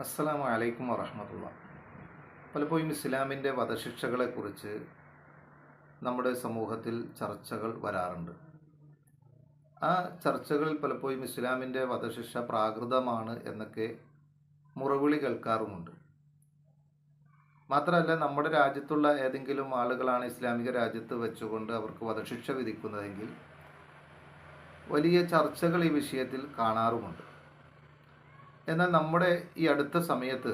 അസ്സലാമു അലൈക്കും വറഹമത്തുള്ള. പലപ്പോഴും ഇസ്ലാമിന്റെ വധശിക്ഷകളെക്കുറിച്ച് നമ്മുടെ സമൂഹത്തിൽ ചർച്ചകൾ വരാറുണ്ട്. ആ ചർച്ചകളിൽ പലപ്പോഴും ഇസ്ലാമിന്റെ വധശിക്ഷ പ്രാകൃതമാണ് എന്നൊക്കെ മുറവിളി കേൾക്കാറുമുണ്ട്. മാത്രമല്ല നമ്മുടെ രാജ്യത്തുള്ള ഏതെങ്കിലും ആളുകളാണ് ഇസ്ലാമിക രാജ്യത്ത് വെച്ചുകൊണ്ട് അവർക്ക് വധശിക്ഷ വിധിക്കുന്നതെങ്കിൽ വലിയ ചർച്ചകൾ ഈ വിഷയത്തിൽ കാണാറുമുണ്ട്. എന്നാൽ നമ്മുടെ ഈ അടുത്ത സമയത്ത്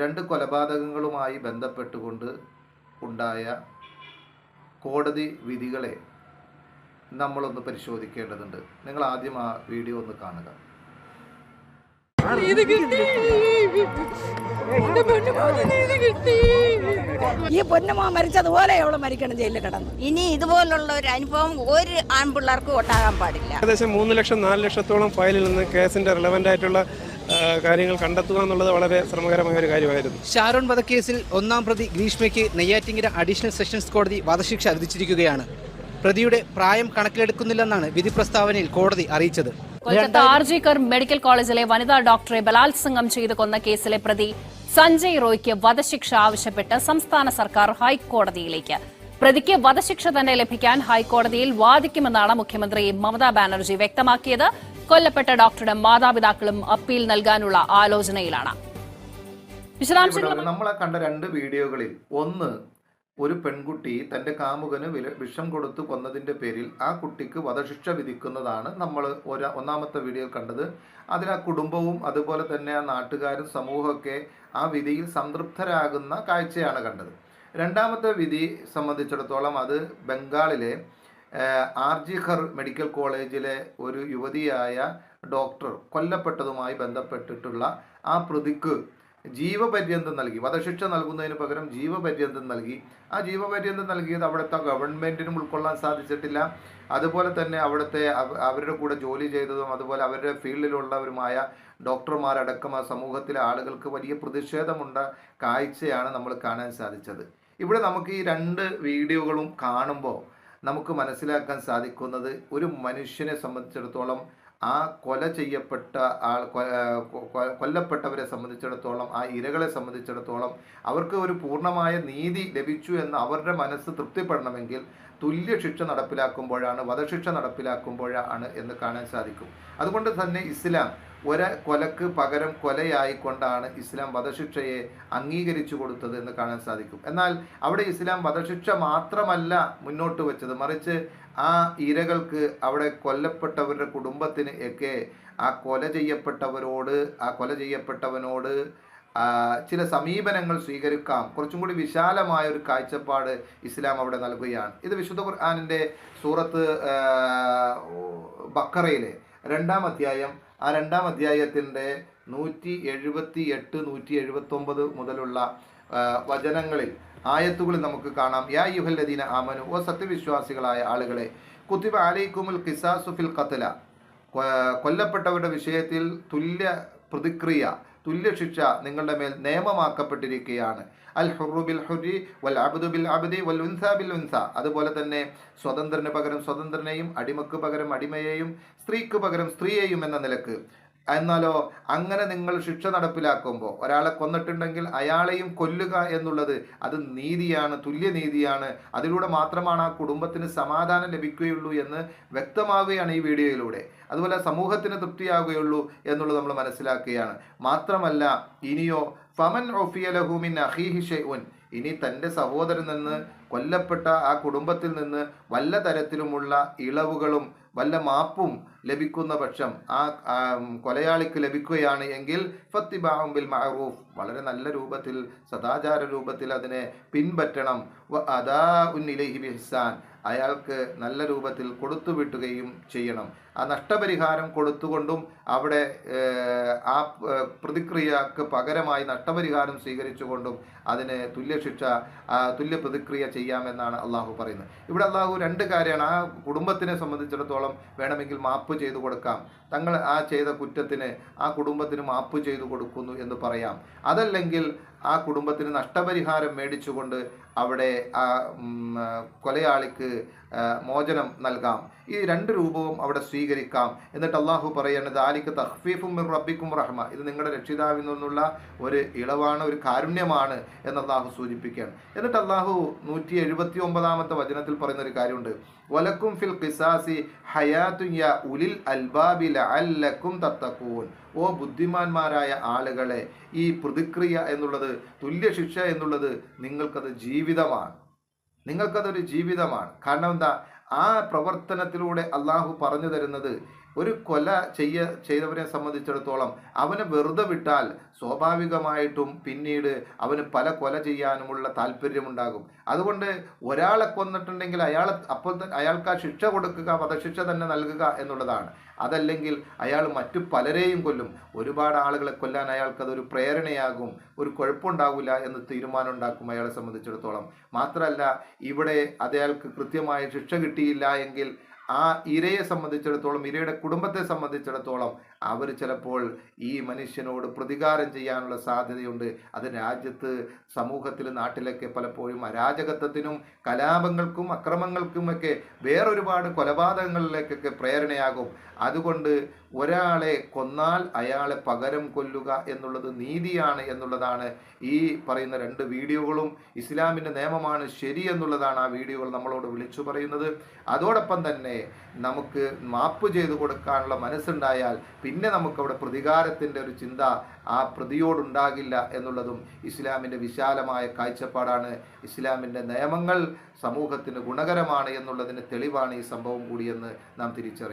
രണ്ട് കൊലപാതകങ്ങളുമായി ബന്ധപ്പെട്ടുകൊണ്ട് ഉണ്ടായ കോടതി വിധികളെ നമ്മളൊന്ന് പരിശോധിക്കേണ്ടതുണ്ട്. നിങ്ങൾ ആദ്യം ആ വീഡിയോ ഒന്ന് കാണുക. നീതി കിട്ടി ഈ പൊന്നുമോ മരിച്ചതുപോലെ അവൾ മരിക്കണം ജയിലിൽ കിടന്നു. ഇനി ഇതുപോലുള്ള ഒരു അനുഭവം ഒരു ആൺപിള്ളേർക്കും ഉണ്ടാകാൻ പാടില്ല. ഏകദേശം മൂന്ന് ലക്ഷം നാല് ലക്ഷത്തോളം ഫയലിൽ നിന്ന് കേസിന്റെ റിലവന്റ് ആയിട്ടുള്ള കാര്യങ്ങൾ കണ്ടെത്തുക എന്നുള്ളത് വളരെ ശ്രമകരമായ ഒരു കാര്യമായിരുന്നു. ഷാരോൺ വധക്കേസിൽ ഒന്നാം പ്രതി ഗ്രീഷ്മയ്ക്ക് നെയ്യാറ്റിങ്ങര അഡീഷണൽ സെഷൻസ് കോടതി വധശിക്ഷ വിധിച്ചിരിക്കുകയാണ് പ്രതിയുടെ പ്രായം കണക്കിലെടുക്കുന്നില്ലെന്നാണ് വിധി പ്രസ്താവനയിൽ കോടതി അറിയിച്ചത്. കൊൽക്കത്ത കർ മെഡിക്കൽ കോളേജിലെ വനിതാ ഡോക്ടറെ ബലാത്സംഗം ചെയ്ത് കൊന്ന കേസിലെ പ്രതി സഞ്ജയ് റോയ്ക്ക് വധശിക്ഷ ആവശ്യപ്പെട്ട് സംസ്ഥാന സർക്കാർ ഹൈക്കോടതിയിലേക്ക്. പ്രതിക്ക് വധശിക്ഷ തന്നെ ലഭിക്കാൻ ഹൈക്കോടതിയിൽ വാദിക്കുമെന്നാണ് മുഖ്യമന്ത്രി മമതാ ബാനർജി വ്യക്തമാക്കിയത്. കൊല്ലപ്പെട്ട ഡോക്ടറുടെ മാതാപിതാക്കളും അപ്പീൽ നൽകാനുള്ള ആലോചനയിലാണ്. വിശദാംശങ്ങൾ നമ്മൾ നമ്മളെ കണ്ട രണ്ട് വീഡിയോകളിൽ ഒന്ന് ഒരു പെൺകുട്ടി തന്റെ കാമുകന് വില വിഷം കൊടുത്തു കൊന്നതിന്റെ പേരിൽ ആ കുട്ടിക്ക് വധശിക്ഷ വിധിക്കുന്നതാണ് നമ്മൾ ഒരു ഒന്നാമത്തെ വീഡിയോയിൽ കണ്ടത്. അതിൽ ആ കുടുംബവും അതുപോലെ തന്നെ ആ നാട്ടുകാരും സമൂഹമൊക്കെ ആ വിധിയിൽ സംതൃപ്തരാകുന്ന കാഴ്ചയാണ് കണ്ടത്. രണ്ടാമത്തെ വിധി സംബന്ധിച്ചിടത്തോളം അത് ബംഗാളിലെ ആർജിഹർ മെഡിക്കൽ കോളേജിലെ ഒരു യുവതിയായ ഡോക്ടർ കൊല്ലപ്പെട്ടതുമായി ബന്ധപ്പെട്ടിട്ടുള്ള ആ പ്രതിക്ക് ജീവപര്യന്തം നൽകി. വധശിക്ഷ നൽകുന്നതിന് പകരം ജീവപര്യന്തം നൽകി. ആ ജീവപര്യന്തം നൽകിയത് അവിടുത്തെ ഗവൺമെന്റിനും ഉൾക്കൊള്ളാൻ സാധിച്ചിട്ടില്ല. അതുപോലെ തന്നെ അവിടുത്തെ അവരുടെ കൂടെ ജോലി ചെയ്തതും അതുപോലെ അവരുടെ ഫീൽഡിലുള്ളവരുമായ ഡോക്ടർമാരടക്കം ആ സമൂഹത്തിലെ ആളുകൾക്ക് വലിയ പ്രതിഷേധമുണ്ട കാഴ്ചയാണ് നമ്മൾ കാണാൻ സാധിച്ചത്. ഇവിടെ നമുക്ക് ഈ രണ്ട് വീഡിയോകളും കാണുമ്പോൾ നമുക്ക് മനസ്സിലാക്കാൻ സാധിക്കുന്നത് ഒരു മനുഷ്യനെ സംബന്ധിച്ചിടത്തോളം ആ കൊല ചെയ്യപ്പെട്ട ആൾ കൊല്ലപ്പെട്ടവരെ സംബന്ധിച്ചിടത്തോളം ആ ഇരകളെ സംബന്ധിച്ചിടത്തോളം അവർക്ക് ഒരു പൂർണമായ നീതി ലഭിച്ചു എന്ന് അവരുടെ മനസ്സ് തൃപ്തിപ്പെടണമെങ്കിൽ തുല്യ ശിക്ഷ നടപ്പിലാക്കുമ്പോഴാണ് വധശിക്ഷ നടപ്പിലാക്കുമ്പോഴാണ് എന്ന് കാണാൻ സാധിക്കും. അതുകൊണ്ട് തന്നെ ഇസ്ലാം ഒര കൊലക്ക് പകരം കൊലയായിക്കൊണ്ടാണ് ഇസ്ലാം വധശിക്ഷയെ അംഗീകരിച്ചു കൊടുത്തത് എന്ന് കാണാൻ സാധിക്കും. എന്നാൽ അവിടെ ഇസ്ലാം വധശിക്ഷ മാത്രമല്ല മുന്നോട്ട് വെച്ചത്. മറിച്ച് ആ ഇരകൾക്ക് അവിടെ കൊല്ലപ്പെട്ടവരുടെ കുടുംബത്തിന് ഒക്കെ ആ കൊല ചെയ്യപ്പെട്ടവരോട് ആ കൊല ചെയ്യപ്പെട്ടവനോട് ചില സമീപനങ്ങൾ സ്വീകരിക്കാം. കുറച്ചും കൂടി വിശാലമായ ഒരു കാഴ്ചപ്പാട് ഇസ്ലാം അവിടെ നൽകുകയാണ്. ഇത് വിശുദ്ധ ഖുർആാനിന്റെ സൂറത്ത് ബക്കറയിലെ രണ്ടാം അധ്യായം. ആ രണ്ടാം അധ്യായത്തിന്റെ നൂറ്റി എഴുപത്തി എട്ട് നൂറ്റി എഴുപത്തൊമ്പത് മുതലുള്ള വചനങ്ങളിൽ ആയത്തുകളിൽ നമുക്ക് കാണാം. യാ യുഹല്ലദീന ആമനു ഓ സത്യവിശ്വാസികളായ ആളുകളെ കുത്തിബ അലൈക്കുമുൽ ഖിസാസു ഫിൽ ഖത്തല കൊല്ലപ്പെട്ടവരുടെ വിഷയത്തിൽ തുല്യ പ്രതിക്രിയ തുല്യ ശിക്ഷ നിങ്ങളുടെ മേൽ നിയമമാക്കപ്പെട്ടിരിക്കുകയാണ്. അൽ ഹുറു ബിൽ ഹുരി വൽ അബ്ദു ബിൽ അബ്ദി വൽ ഉൻസ ബിൽ ഉൻസ. അതുപോലെ തന്നെ സ്വതന്ത്രന് പകരം സ്വതന്ത്രനെയും അടിമക്ക് പകരം അടിമയെയും സ്ത്രീക്ക് പകരം സ്ത്രീയെയും എന്ന നിലയ്ക്ക്. എന്നാലോ അങ്ങനെ നിങ്ങൾ ശിക്ഷ നടപ്പിലാക്കുമ്പോൾ ഒരാളെ കൊന്നിട്ടുണ്ടെങ്കിൽ അയാളെയും കൊല്ലുക എന്നുള്ളത് അത് നീതിയാണ് തുല്യനീതിയാണ് അതിലൂടെ മാത്രമാണ് ആ കുടുംബത്തിന് സമാധാനം ലഭിക്കുകയുള്ളൂ എന്ന് വ്യക്തമാവുകയാണ് ഈ വീഡിയോയിലൂടെ. അതുപോലെ സമൂഹത്തിന് തൃപ്തിയാവുകയുള്ളൂ എന്നുള്ളത് നമ്മൾ മനസ്സിലാക്കുകയാണ്. മാത്രമല്ല ഇനിയോ ഫമൻ ഒഫിയലഹുമിൻ അഹീഹി ഉൻ ഇനി തന്റെ സഹോദരൻ നിന്ന് കൊല്ലപ്പെട്ട ആ കുടുംബത്തിൽ നിന്ന് വല്ല തരത്തിലുമുള്ള ഇളവുകളും വല്ല മാപ്പും ലഭിക്കുന്ന പക്ഷം ആ കൊലയാളിക്ക് ലഭിക്കുകയാണ് എങ്കിൽ ഫത്തിബാഹുബിൽ മഅറൂഫ്. വളരെ നല്ല രൂപത്തിൽ സദാചാര രൂപത്തിൽ അതിനെ പിൻപറ്റണം. അദാ ഉൻ ഇലൈഹി ബിഹ്സാൻ. അയാൾക്ക് നല്ല രൂപത്തിൽ കൊടുത്തുവിട്ടുകയും ചെയ്യണം. ആ നഷ്ടപരിഹാരം കൊടുത്തുകൊണ്ടും അവിടെ ആ പ്രതിക്രിയക്ക് പകരമായി നഷ്ടപരിഹാരം സ്വീകരിച്ചുകൊണ്ടും അതിന് തുല്യശിക്ഷ തുല്യ പ്രതിക്രിയ ചെയ്യാമെന്നാണ് അള്ളാഹു പറയുന്നത്. ഇവിടെ അള്ളാഹു രണ്ട് കാര്യമാണ്. ആ കുടുംബത്തിനെ സംബന്ധിച്ചിടത്തോളം വേണമെങ്കിൽ മാപ്പ് ചെയ്തു കൊടുക്കാം. തങ്ങൾ ആ ചെയ്ത കുറ്റത്തിന് ആ കുടുംബത്തിന് മാപ്പ് ചെയ്തു കൊടുക്കുന്നു എന്ന് പറയാം. അതല്ലെങ്കിൽ ആ കുടുംബത്തിന് നഷ്ടപരിഹാരം മേടിച്ചുകൊണ്ട് അവിടെ ആ കൊലയാളിക്ക് മോചനം നൽകാം. ഈ രണ്ട് രൂപവും അവിടെ സ്വീകരിക്കാം. എന്നിട്ട് അള്ളാഹു പറയുന്നത് ആലിക്ക് തഹ്ഫീഫും റബ്ബിക്കും റഹ്മ. ഇത് നിങ്ങളുടെ രക്ഷിതാവിൽ നിന്നുള്ള ഒരു ഇളവാണ് ഒരു കാരുണ്യമാണ് എന്ന് അള്ളാഹു സൂചിപ്പിക്കുകയാണ്. എന്നിട്ട് അള്ളാഹു നൂറ്റി എഴുപത്തി ഒമ്പതാമത്തെ വചനത്തിൽ പറയുന്ന ഒരു കാര്യമുണ്ട്. വലക്കും ഫിൽ കിസാസി ഹയാത്തുൻ യാ ഉലിൽ അൽബാബില ലഅല്ലക്കും തത്തക്കൂൻ ഓ ബുദ്ധിമാന്മാരായ ആളുകളെ ഈ പ്രതിക്രിയ എന്നുള്ളത് തുല്യശിക്ഷ എന്നുള്ളത് നിങ്ങൾക്കത് ജീവിതമാണ്. നിങ്ങൾക്കതൊരു ജീവിതമാണ്. കാരണം എന്താ? ആ പ്രവർത്തനത്തിലൂടെ അള്ളാഹു പറഞ്ഞു തരുന്നത് ഒരു കൊല ചെയ്യ ചെയ്തവരെ സംബന്ധിച്ചിടത്തോളം അവനെ വെറുതെ വിട്ടാൽ സ്വാഭാവികമായിട്ടും പിന്നീട് അവന് പല കൊല ചെയ്യാനുമുള്ള താല്പര്യമുണ്ടാകും. അതുകൊണ്ട് ഒരാളെ കൊന്നിട്ടുണ്ടെങ്കിൽ അയാൾ അപ്പോൾ അയാൾക്ക് ആ ശിക്ഷ കൊടുക്കുക വധശിക്ഷ തന്നെ നൽകുക എന്നുള്ളതാണ്. അതല്ലെങ്കിൽ അയാൾ മറ്റു പലരെയും കൊല്ലും. ഒരുപാട് ആളുകളെ കൊല്ലാൻ അയാൾക്കതൊരു പ്രേരണയാകും. ഒരു കുഴപ്പമുണ്ടാവില്ല എന്ന് തീരുമാനം ഉണ്ടാക്കും അയാളെ സംബന്ധിച്ചിടത്തോളം. മാത്രമല്ല ഇവിടെ അയാൾക്ക് കൃത്യമായ ശിക്ഷ കിട്ടിയില്ല എങ്കിൽ ആ ഇരയെ സംബന്ധിച്ചിടത്തോളം ഇരയുടെ കുടുംബത്തെ സംബന്ധിച്ചിടത്തോളം അവർ ചിലപ്പോൾ ഈ മനുഷ്യനോട് പ്രതികാരം ചെയ്യാനുള്ള സാധ്യതയുണ്ട്. അത് രാജ്യത്ത് സമൂഹത്തിൽ നാട്ടിലൊക്കെ പലപ്പോഴും അരാജകത്വത്തിനും കലാപങ്ങൾക്കും അക്രമങ്ങൾക്കുമൊക്കെ വേറൊരുപാട് കൊലപാതകങ്ങളിലേക്കൊക്കെ പ്രേരണയാകും. അതുകൊണ്ട് ഒരാളെ കൊന്നാൽ അയാളെ പകരം കൊല്ലുക എന്നുള്ളത് നീതിയാണ് എന്നുള്ളതാണ് ഈ പറയുന്ന രണ്ട് വീഡിയോകളും. ഇസ്ലാമിന്റെ നിയമമാണ് ശരി എന്നുള്ളതാണ് ആ വീഡിയോകൾ നമ്മളോട് വിളിച്ചു പറയുന്നത്. അതോടൊപ്പം തന്നെ നമുക്ക് മാപ്പ് ചെയ്തു കൊടുക്കാനുള്ള മനസ്സുണ്ടായാൽ പിന്നെ നമുക്കവിടെ പ്രതികാരത്തിന്റെ ഒരു ചിന്ത ആ പ്രതിയോടുണ്ടാകില്ല എന്നുള്ളതും ഇസ്ലാമിന്റെ വിശാലമായ കാഴ്ചപ്പാടാണ്. ഇസ്ലാമിന്റെ നിയമങ്ങൾ സമൂഹത്തിന് ഗുണകരമാണ് എന്നുള്ളതിന് തെളിവാണ് ഈ സംഭവം കൂടിയെന്ന് നാം തിരിച്ചറിയും